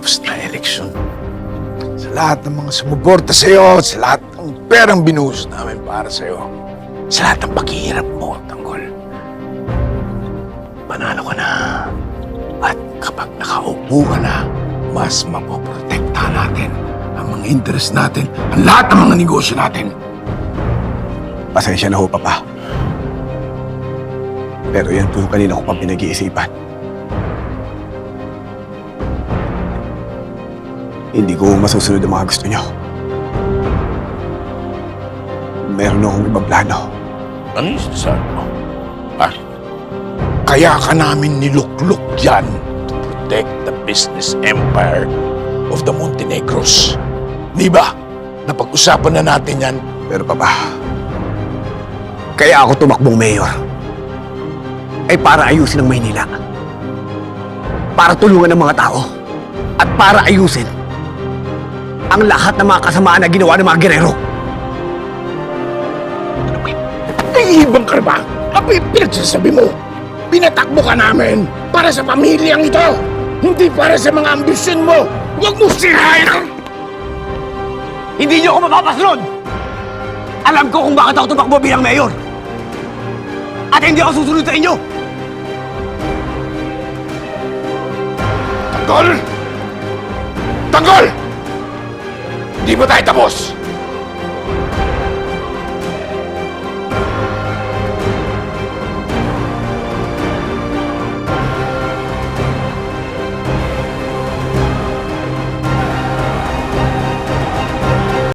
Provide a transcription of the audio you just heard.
tapos na eleksyon. Sa lahat ng mga sumuporta sa'yo, sa lahat ng perang binuhos namin para sa'yo, sa lahat ng paghihirap mo, Tanggol. Panalo ka na. At kapag nakaupo ka na, mas mapoprotekta natin ang mga interest natin, ang lahat ng mga negosyo natin. Pasensya na ho, Papa. Pero yan po yung kanina ko pang pinag-iisipan. Hindi ko masusunod ang mga gusto nyo. Meron akong ibang plano. Ano yung sinasabi mo? Ha? Kaya ka namin nilukluk dyan to protect the business empire of the Montenegros. Di ba? Napag-usapan na natin yan. Pero Papa, kaya ako tumakbong mayor. Ay para ayusin ang Maynila. Para tulungan ang mga tao. At para ayusin ang lahat ng mga kasamaan na ginawa ng mga gerero. Naiibang ka ba? Ano yung pinagsasabi mo? Pinatakbo ka namin para sa pamilyang ito. Hindi para sa mga ambisyon mo. Huwag mo sirain ang... Hindi niyo ako mapapasunod! Alam ko kung bakit ako tumakbo bilang mayor. At hindi ako susunod sa inyo! Tanggol! Tanggol! Hindi pa tayo!